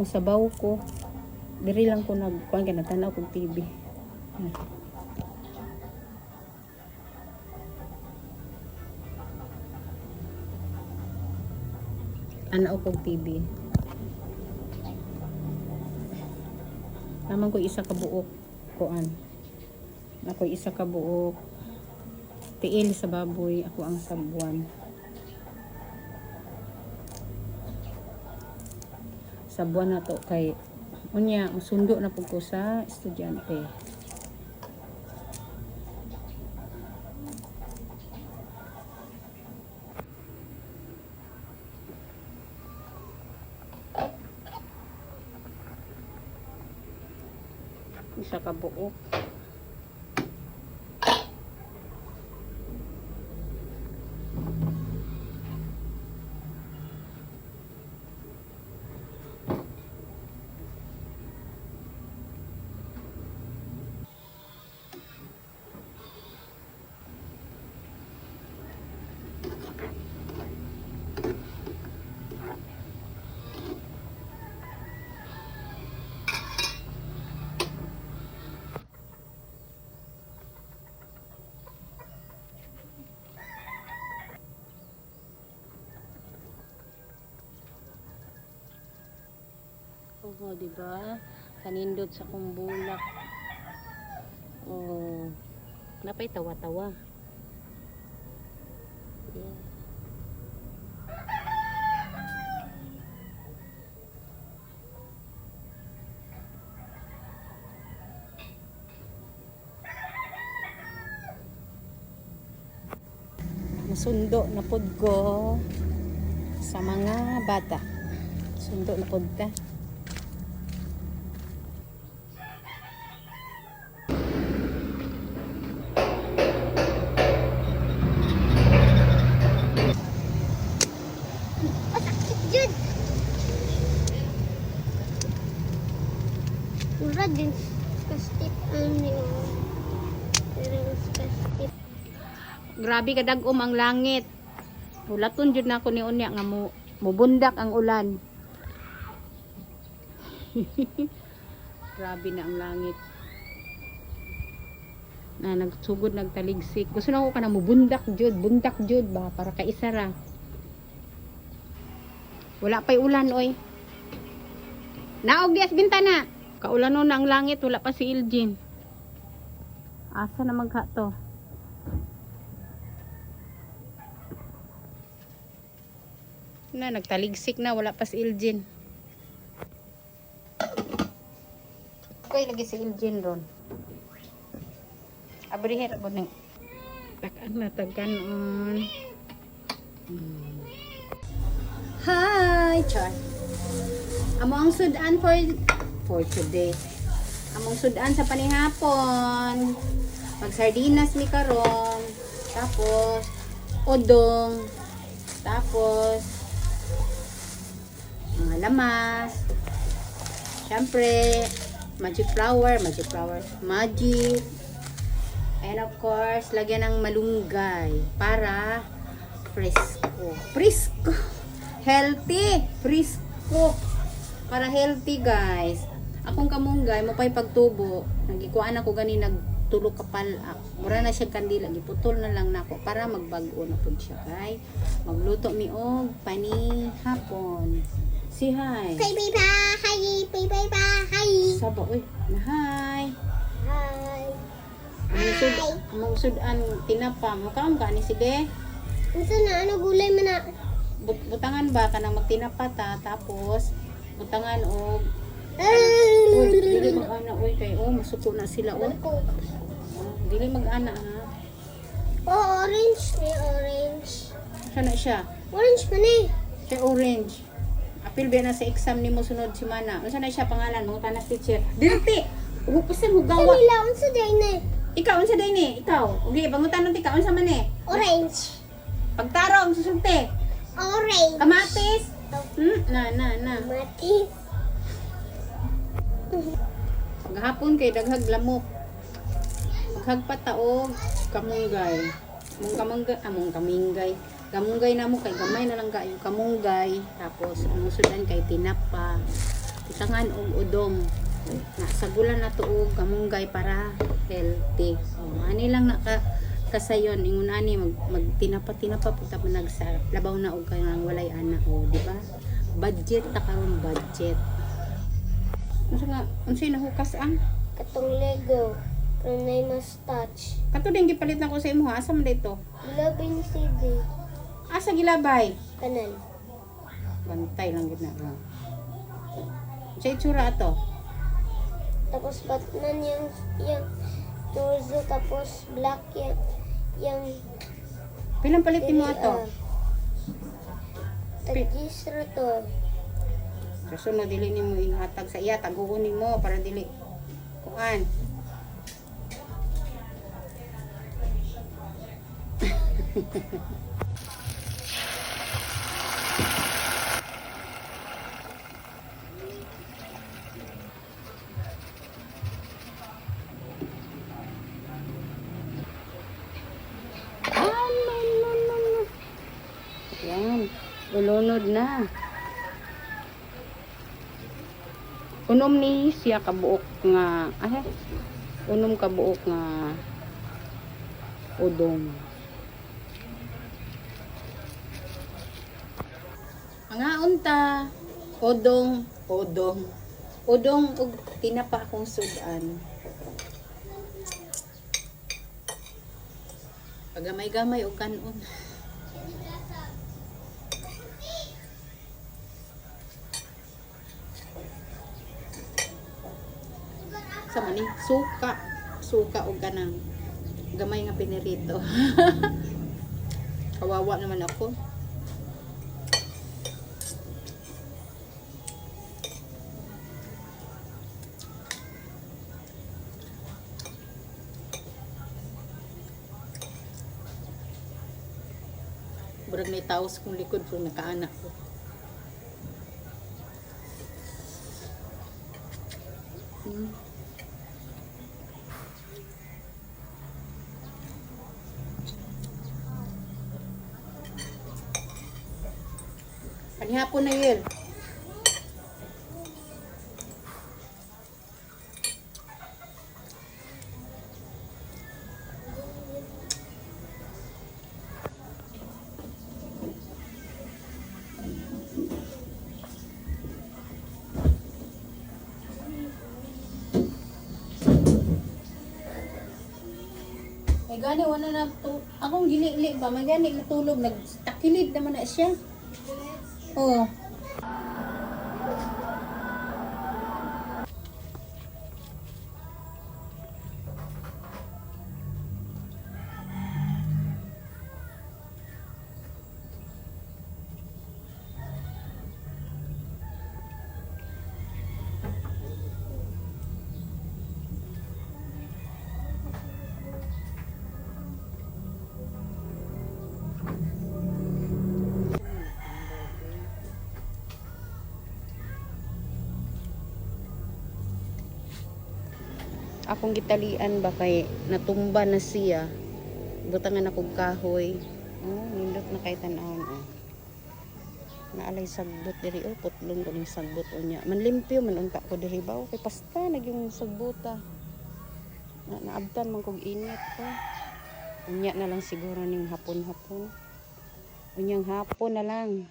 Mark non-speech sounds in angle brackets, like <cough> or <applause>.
akong sabaw ko. Diri lang ko nagkuhan kay nagtanaw kog TV. Hmm. Ano kog TV. Naman ko isa ka buok kuan. Ako isa ka buok tiil sa baboy, ako ang sabuan. Sabuan na to kay unya sundo na pud sa estudyante. Isa ka buok. Oo, di ba? Kanindot sa kong bulak. Oh. Napay tawa-tawa. Yeah. Na pod ko sa mga bata. Sundo na pod. Jud. Mura din skastip ano Pero skastip. Grabe kadagom ang langit. Hulaton jud na ako ni unya nga mo mubundak ang ulan. <laughs> Grabe na ang langit. Na nagsugod nagtaligsik. Gusto na ko ka na mubundak jud, bundak jud ba para kaisa ra. Wala pa'y ulan oy. Naog dias bintana. Kaulan na ang langit, wala pa si Iljin. Asa na magha to? Na, nagtaligsik na. Wala pa si Iljin. Okay, lagi si Iljin ron. Abriher ako ng takan na tagkanon. Hmm. Hi, Char. Among sudan for for today. Among sudan sa panihapon. Mag sardinas mi karon. Tapos odong. Tapos mga lamas. Siyempre, magic flower, magic flower, magic. And of course, lagyan ng malunggay para fresco. Fresco! <laughs> Healthy! Fresco! Para healthy, guys. Akong kamunggay, mo pa'y pagtubo. Nagikuan ako gani nagtulog kapal. Mura na siya kandila. Giputol na lang nako para magbago na po siya, kay. Magluto mi og pani hapon. Si hi. Bye bye bye. Hi. Bye bye bye. Hi. Saba, uy. Na hi. Hi. Among sud, among sudan tinapa. Mukaon ka ni si De. Ito na ano gulay man na. But, butangan ba ka nang magtinapa ta tapos butangan og Ah! Uy dili mag-ana uy kay oh masuko na sila oh. Oh, dili mag-ana ha. Oh, orange. May orange. Siya na siya. Orange man eh. Siya orange. Apil ba na sa exam nimo sunod si Mana. Unsa na siya pangalan mo tanas teacher? Dirty. Hupasan Sa hugawa. nila, unsa day eh. Ikaw unsa day ni? Ikaw. Ugi pangutan ti ka unsa man eh? Orange. Pagtarong susunte. Orange. Kamatis. Hmm, na na na. Mati. Paghapon kay daghag lamok. Paghag pataog kamunggay. Mong kamunggay, among kaminggay. Kamunggay na mo kay gamay na lang kayo kamunggay. Tapos ang kay tinapa. Itangan og udong. Nasagulan na to og kamunggay para healthy. Oh, ani lang naka kasayon ingon ani mag, mag tinapa tinapa pud ta nagsa labaw na og kanang walay ana o di ba? Budget ta karon budget. Unsa nga unsay nahukas ang? Katong Lego. Pero na mas touch. Kato din gipalit na ko sa imo asa man dito? Labing CD. Asa gilabay? Kanan. Bantay lang gid na. Sa itsura ato. Tapos batman yung, yung torso. Tapos black yung, yung Pilang palit mo ato? Tagis to. Kasunod dili nimo ihatag sa iya taguhon nimo para dili kuan. Yan. Ulunod na. Unom ni siya kabuok nga ay unom kabuok nga udong. Mga unta odong odong odong ug tinapa akong sudan. Pagamay-gamay og kanon. Sa mani suka suka og kanang gamay nga pinirito <laughs> kawawa naman ako Burag may taos kong likod kung nakaanak ko. Hmm. Panihapon na yun. May gani wala na to. Akong gili-li ba? May gani natulog. Nagtakilid naman na siya. Oo. Akong gitalian ba kay natumba na siya? Butangan akong kahoy. Oh nindot na kay tanawon oh. Naalay sagbot diri oh putlong ko ning sagbot unya man limpyo man unta ko diri ba kay pasta nagyong sagbota na naabtan man kog init ko unya na lang siguro ning hapon-hapon. Unyang hapon na lang